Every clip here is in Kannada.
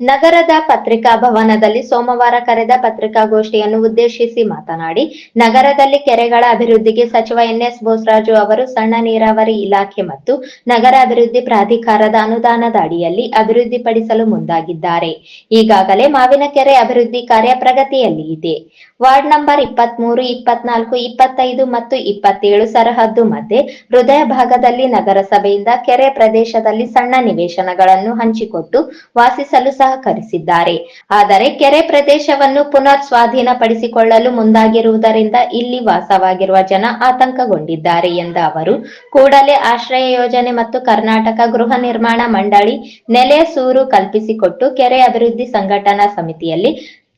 ನಗರದ ಪತ್ರಿಕಾ ಭವನದಲ್ಲಿ ಸೋಮವಾರ ಕರೆದ ಪತ್ರಿಕಾಗೋಷ್ಠಿಯನ್ನು ಉದ್ದೇಶಿಸಿ ಮಾತನಾಡಿ, ನಗರದಲ್ಲಿ ಕೆರೆಗಳ ಅಭಿವೃದ್ಧಿಗೆ ಸಚಿವ ಎನ್ಎಸ್ ಬೋಸರಾಜು ಅವರು ಸಣ್ಣ ನೀರಾವರಿ ಇಲಾಖೆ ಮತ್ತು ನಗರ ಅಭಿವೃದ್ಧಿ ಪ್ರಾಧಿಕಾರದ ಅನುದಾನದ ಅಡಿಯಲ್ಲಿ ಅಭಿವೃದ್ಧಿಪಡಿಸಲು ಮುಂದಾಗಿದ್ದಾರೆ. ಈಗಾಗಲೇ ಮಾವಿನಕೆರೆ ಅಭಿವೃದ್ಧಿ ಕಾರ್ಯ ಪ್ರಗತಿಯಲ್ಲಿ ಇದೆ. ವಾರ್ಡ್ ನಂಬರ್ ಇಪ್ಪತ್ಮೂರು, ಇಪ್ಪತ್ನಾಲ್ಕು, ಇಪ್ಪತ್ತೈದು ಮತ್ತು ಇಪ್ಪತ್ತೇಳು ಸರಹದ್ದು ಮಧ್ಯೆ ಹೃದಯ ಭಾಗದಲ್ಲಿ ನಗರಸಭೆಯಿಂದ ಕೆರೆ ಪ್ರದೇಶದಲ್ಲಿ ಸಣ್ಣ ನಿವೇಶನಗಳನ್ನು ಹಂಚಿಕೊಟ್ಟು ವಾಸಿಸಲು ಸಹಕರಿಸಿದ್ದಾರೆ. ಆದರೆ ಕೆರೆ ಪ್ರದೇಶವನ್ನು ಪುನರ್ ಸ್ವಾಧೀನಪಡಿಸಿಕೊಳ್ಳಲು ಮುಂದಾಗಿರುವುದರಿಂದ ಇಲ್ಲಿ ವಾಸವಾಗಿರುವ ಜನ ಆತಂಕಗೊಂಡಿದ್ದಾರೆ ಎಂದ ಅವರು, ಕೂಡಲೇ ಆಶ್ರಯ ಯೋಜನೆ ಮತ್ತು ಕರ್ನಾಟಕ ಗೃಹ ನಿರ್ಮಾಣ ಮಂಡಳಿ ನೆಲೆ ಸೂರು ಕಲ್ಪಿಸಿಕೊಟ್ಟು ಕೆರೆ ಅಭಿವೃದ್ಧಿ ಸಂಘಟನಾ ಸಮಿತಿಯಲ್ಲಿ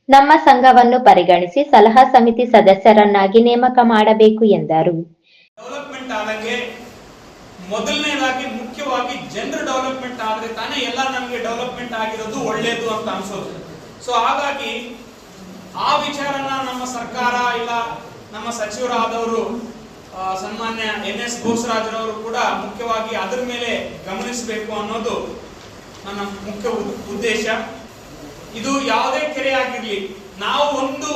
ನಮ್ಮ ಸಂಘವನ್ನು ಪರಿಗಣಿಸಿ ಸಲಹಾ ಸಮಿತಿ ಸದಸ್ಯರನ್ನಾಗಿ ನೇಮಕ ಮಾಡಬೇಕು ಎಂದರು. ಡೆವಲಪ್ಮೆಂಟ್ ಮೊದಲನೇದಾಗಿ ಮುಖ್ಯವಾಗಿ ಜನರ ಡೆವಲಪ್ಮೆಂಟ್ ಆದ್ರೆ ತಾನೇ ಎಲ್ಲ ನಮಗೆ ಡೆವಲಪ್ಮೆಂಟ್ ಆಗಿರೋದು ಒಳ್ಳೇದು ಅಂತ ಅನ್ಸೋದು. ಸೊ ಹಾಗಾಗಿ ಆ ವಿಚಾರನ ನಮ್ಮ ಸರ್ಕಾರ ಇಲ್ಲ, ನಮ್ಮ ಸಚಿವರಾದವರು ಸನ್ಮಾನ್ಯ ಎನ್ ಎಸ್ ಬೋಸರಾಜರವರು ಕೂಡ ಮುಖ್ಯವಾಗಿ ಅದರ ಮೇಲೆ ಗಮನಿಸಬೇಕು ಅನ್ನೋದು ನನ್ನ ಮುಖ್ಯ ಉದ್ದೇಶ. ಇದು ಯಾವುದೇ ಕೆರೆ ಆಗಿರ್ಲಿ, ನಾವು ಒಂದು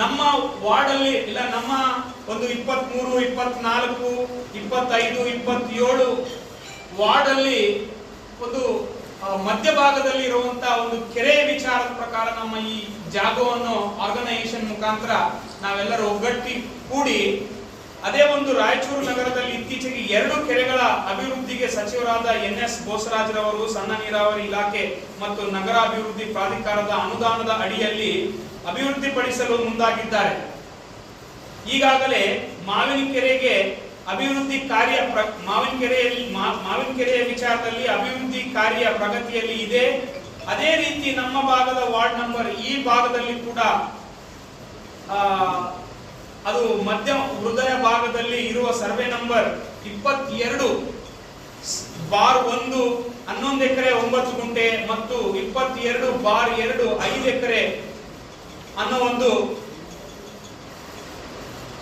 ನಮ್ಮ ವಾರ್ಡ್ ಅಲ್ಲಿ ಇಲ್ಲ, ನಮ್ಮ ಒಂದು ಇಪ್ಪತ್ಮೂರು, ಇಪ್ಪತ್ನಾಲ್ಕು, ಇಪ್ಪತ್ತೈದು, ಇಪ್ಪತ್ತೇಳು ವಾರ್ಡ್ ಅಲ್ಲಿ ಒಂದು ಮಧ್ಯಭಾಗದಲ್ಲಿ ಇರುವಂತ ಒಂದು ಕೆರೆ ವಿಚಾರದ ಪ್ರಕಾರ ನಮ್ಮ ಈ ಜಾಗವನ್ನು ಆರ್ಗನೈಸೇಷನ್ ಮುಖಾಂತರ ನಾವೆಲ್ಲರೂ ಒಗ್ಗಟ್ಟಿ ಕೂಡಿ ಅದೇ ಒಂದು ರಾಯಚೂರು ನಗರದಲ್ಲಿ ಇತ್ತೀಚೆಗೆ ಎರಡು ಕೆರೆಗಳ ಅಭಿವೃದ್ಧಿಗೆ ಸಚಿವರಾದ ಎನ್ ಎಸ್ ಬೋಸರಾಜ್ರವರು ಸಣ್ಣ ನೀರಾವರಿ ಇಲಾಖೆ ಮತ್ತು ನಗರ ಅಭಿವೃದ್ಧಿ ಪ್ರಾಧಿಕಾರದ ಅನುದಾನದ ಅಡಿಯಲ್ಲಿ ಅಭಿವೃದ್ಧಿಪಡಿಸಲು ಮುಂದಾಗಿದ್ದಾರೆ. ಈಗಾಗಲೇ ಮಾವಿನ ಕೆರೆಗೆ ಅಭಿವೃದ್ಧಿ ಕಾರ್ಯ ಮಾವಿನ ಕೆರೆಯಲ್ಲಿ ಮಾವಿನ ಕೆರೆಯ ವಿಚಾರದಲ್ಲಿ ಅಭಿವೃದ್ಧಿ ಕಾರ್ಯ ಪ್ರಗತಿಯಲ್ಲಿ ಇದೆ. ಅದೇ ರೀತಿ ನಮ್ಮ ಭಾಗದ ವಾರ್ಡ್ ನಂಬರ್ ಈ ಭಾಗದಲ್ಲಿ ಕೂಡ ಅದು ಮಧ್ಯ ಹೃದಯ ಭಾಗದಲ್ಲಿ ಇರುವ ಸರ್ವೆ ನಂಬರ್ ಇಪ್ಪತ್ತೆರಡು. ಬಾರ್ ಒಂದು ಹನ್ನೊಂದು ಎಕರೆ ಒಂಬತ್ತು ಗುಂಟೆ ಮತ್ತು ಇಪ್ಪತ್ತೆರಡು ಬಾರ್ ಎರಡು ಐದು ಎಕರೆ ಅನ್ನೋ ಒಂದು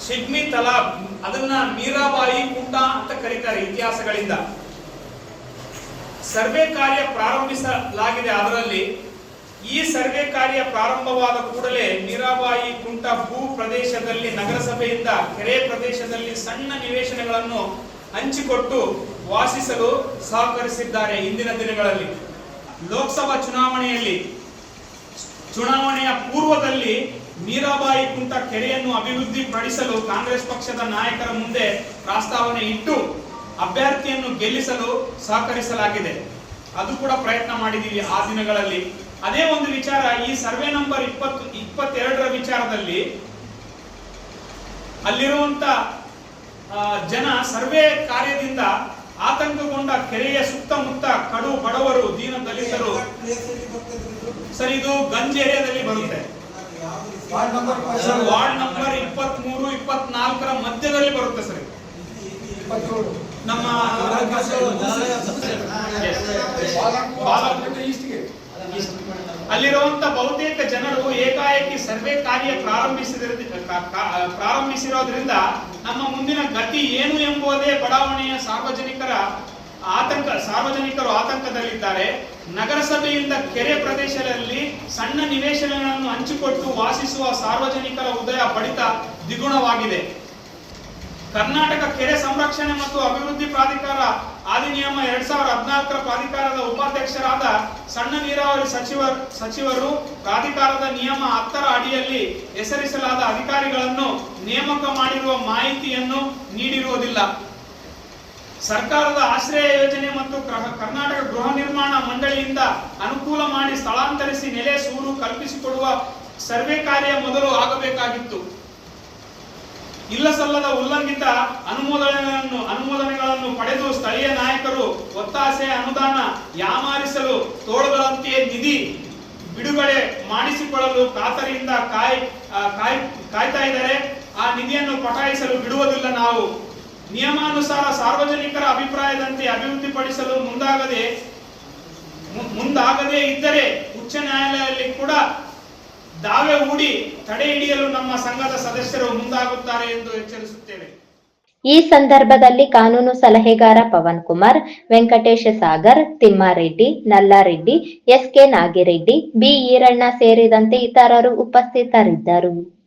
ಸಿಡ್ಮಿ ತಲಾಬ್, ಅದನ್ನ ಮೀರಾಬಾಯಿ ಕೂಟ ಅಂತ ಕರೀತಾರೆ ಇತಿಹಾಸಗಳಿಂದ. ಸರ್ವೆ ಕಾರ್ಯ ಪ್ರಾರಂಭಿಸಲಾಗಿದೆ ಅದರಲ್ಲಿ ಈ ಸರ್ವೆ ಕಾರ್ಯ ಪ್ರಾರಂಭವಾದ ಕೂಡಲೇ ಮೀರಾಬಾಯಿ ಕುಂಟ ಭೂ ಪ್ರದೇಶದಲ್ಲಿ, ನಗರಸಭೆಯಿಂದ ಕೆರೆ ಪ್ರದೇಶದಲ್ಲಿ ಸಣ್ಣ ನಿವೇಶನಗಳನ್ನು ಹಂಚಿಕೊಟ್ಟು ವಾಸಿಸಲು ಸಹಕರಿಸಿದ್ದಾರೆ ಇಂದಿನ ದಿನಗಳಲ್ಲಿ. ಲೋಕಸಭಾ ಚುನಾವಣೆಯಲ್ಲಿ, ಚುನಾವಣೆಯ ಪೂರ್ವದಲ್ಲಿ ಮೀರಾಬಾಯಿ ಕುಂಟ ಕೆರೆಯನ್ನು ಅಭಿವೃದ್ಧಿಪಡಿಸಲು ಕಾಂಗ್ರೆಸ್ ಪಕ್ಷದ ನಾಯಕರ ಮುಂದೆ ಪ್ರಸ್ತಾವನೆ ಇಟ್ಟು ಅಭ್ಯರ್ಥಿಯನ್ನು ಗೆಲ್ಲಿಸಲು ಸಹಕರಿಸಲಾಗಿದೆ. ಅದು ಕೂಡ ಪ್ರಯತ್ನ ಮಾಡಿದೀವಿ ಆ ದಿನಗಳಲ್ಲಿ. ಅದೇ ಒಂದು ವಿಚಾರ ಈ ಸರ್ವೆ ನಂಬರ್ ಇಪ್ಪತ್ತು ಇಪ್ಪತ್ತೆರಡರ ವಿಚಾರದಲ್ಲಿ ಅಲ್ಲಿರುವಂತ ಜನ ಸರ್ವೆ ಕಾರ್ಯದಿಂದ ಆತಂಕಗೊಂಡ ಕೆರೆಯ ಸುತ್ತಮುತ್ತ ಕಡು ಬಡವರು ದೀನ ದಲಿತರು ಸರ್ ಇದು ಗಂಜ್ ಏರಿಯಾದಲ್ಲಿ ಬರುತ್ತೆ. ವಾರ್ಡ್ ನಂಬರ್ ಇಪ್ಪತ್ತ್ ಮೂರು ಇಪ್ಪತ್ನಾಲ್ಕರ ಮಧ್ಯದಲ್ಲಿ ಬರುತ್ತೆ ಸರ್. ನಮ್ಮ ಬಹುತೇಕ ಜನರು ಏಕಾಏಕಿ ಸರ್ವೆ ಕಾರ್ಯ ಪ್ರಾರಂಭಿಸಿದ ಪ್ರಾರಂಭಿಸಿರೋದ್ರಿಂದ ನಮ್ಮ ಮುಂದಿನ ಗತಿ ಏನು ಎಂಬುದೇ ಬಡಾವಣೆಯ ಸಾರ್ವಜನಿಕರ ಆತಂಕ ಸಾರ್ವಜನಿಕರು ಆತಂಕದಲ್ಲಿದ್ದಾರೆ. ನಗರಸಭೆಯಿಂದ ಕೆರೆ ಪ್ರದೇಶದಲ್ಲಿ ಸಣ್ಣ ನಿವೇಶನಗಳನ್ನು ಹಂಚಿಕೊಟ್ಟು ವಾಸಿಸುವ ಸಾರ್ವಜನಿಕರ ಉದಯ ಬಡಿತ ದ್ವಿಗುಣವಾಗಿದೆ. ಕರ್ನಾಟಕ ಕೆರೆ ಸಂರಕ್ಷಣೆ ಮತ್ತು ಅಭಿವೃದ್ಧಿ ಪ್ರಾಧಿಕಾರ ಅಧಿನಿಯಮ ಎರಡ್ ಸಾವಿರದ ಹದಿನಾಲ್ಕರ ಪ್ರಾಧಿಕಾರದ ಉಪಾಧ್ಯಕ್ಷರಾದ ಸಣ್ಣ ನೀರಾವರಿ ಸಚಿವ ಸಚಿವರು ಪ್ರಾಧಿಕಾರದ ನಿಯಮ ಹತ್ತರ ಅಡಿಯಲ್ಲಿ ಹೆಸರಿಸಲಾದ ಅಧಿಕಾರಿಗಳನ್ನು ನೇಮಕ ಮಾಡಿರುವ ಮಾಹಿತಿಯನ್ನು ನೀಡಿರುವುದಿಲ್ಲ. ಸರ್ಕಾರದ ಆಶ್ರಯ ಯೋಜನೆ ಮತ್ತು ಕ್ರ- ಕರ್ನಾಟಕ ಗೃಹ ನಿರ್ಮಾಣ ಮಂಡಳಿಯಿಂದ ಅನುಕೂಲ ಮಾಡಿ ಸ್ಥಳಾಂತರಿಸಿ ನೆಲೆ ಸೂರು ಕಲ್ಪಿಸಿಕೊಡುವ ಸರ್ವೆ ಕಾರ್ಯ ಮೊದಲು ಆಗಬೇಕಾಗಿತ್ತು. ಇಲ್ಲ ಸಲ್ಲದ ಉಲ್ಲಂಘಿತ ಅನುಮೋದನೆಗಳನ್ನು ಪಡೆದು ಸ್ಥಳೀಯ ನಾಯಕರು ಒತ್ತಾಸೆ, ಅನುದಾನ ಯಾಮಾರಿಸಲು ತೋಳುಗಳಂತೆಯೇ ನಿಧಿ ಬಿಡುಗಡೆ ಮಾಡಿಸಿಕೊಳ್ಳಲು ಕಾತರಿಯಿಂದ ಕಾಯ್ ಕಾಯ್, ಕಾಯ್ತಾ ಇದ್ದಾರೆ. ಆ ನಿಧಿಯನ್ನು ಪಟಾಯಿಸಲು ಬಿಡುವುದಿಲ್ಲ ನಾವು. ನಿಯಮಾನುಸಾರ ಸಾರ್ವಜನಿಕರ ಅಭಿಪ್ರಾಯದಂತೆ ಅಭಿವೃದ್ಧಿಪಡಿಸಲು ಮುಂದಾಗದೆ ಮುಂದಾಗದೇ ಇದ್ದರೆ ಉಚ್ಚ ನ್ಯಾಯಾಲಯದಲ್ಲಿ ಕೂಡ ದಾವೆ ಹೂಡಿ ತಡೆ ಹಿಡಿಯಲು ನಮ್ಮ ಸಂಘದ ಸದಸ್ಯರು ಮುಂದಾಗುತ್ತಾರೆ ಎಂದು ಎಚ್ಚರಿಸುತ್ತೇವೆ. ಈ ಸಂದರ್ಭದಲ್ಲಿ ಕಾನೂನು ಸಲಹೆಗಾರ Pavan Kumar, Venkatesha Sagar, Thimmareddy, Nallareddy, S K Nagireddy B Iranna ಸೇರಿದಂತೆ ಇತರರು ಉಪಸ್ಥಿತರಿದ್ದರು.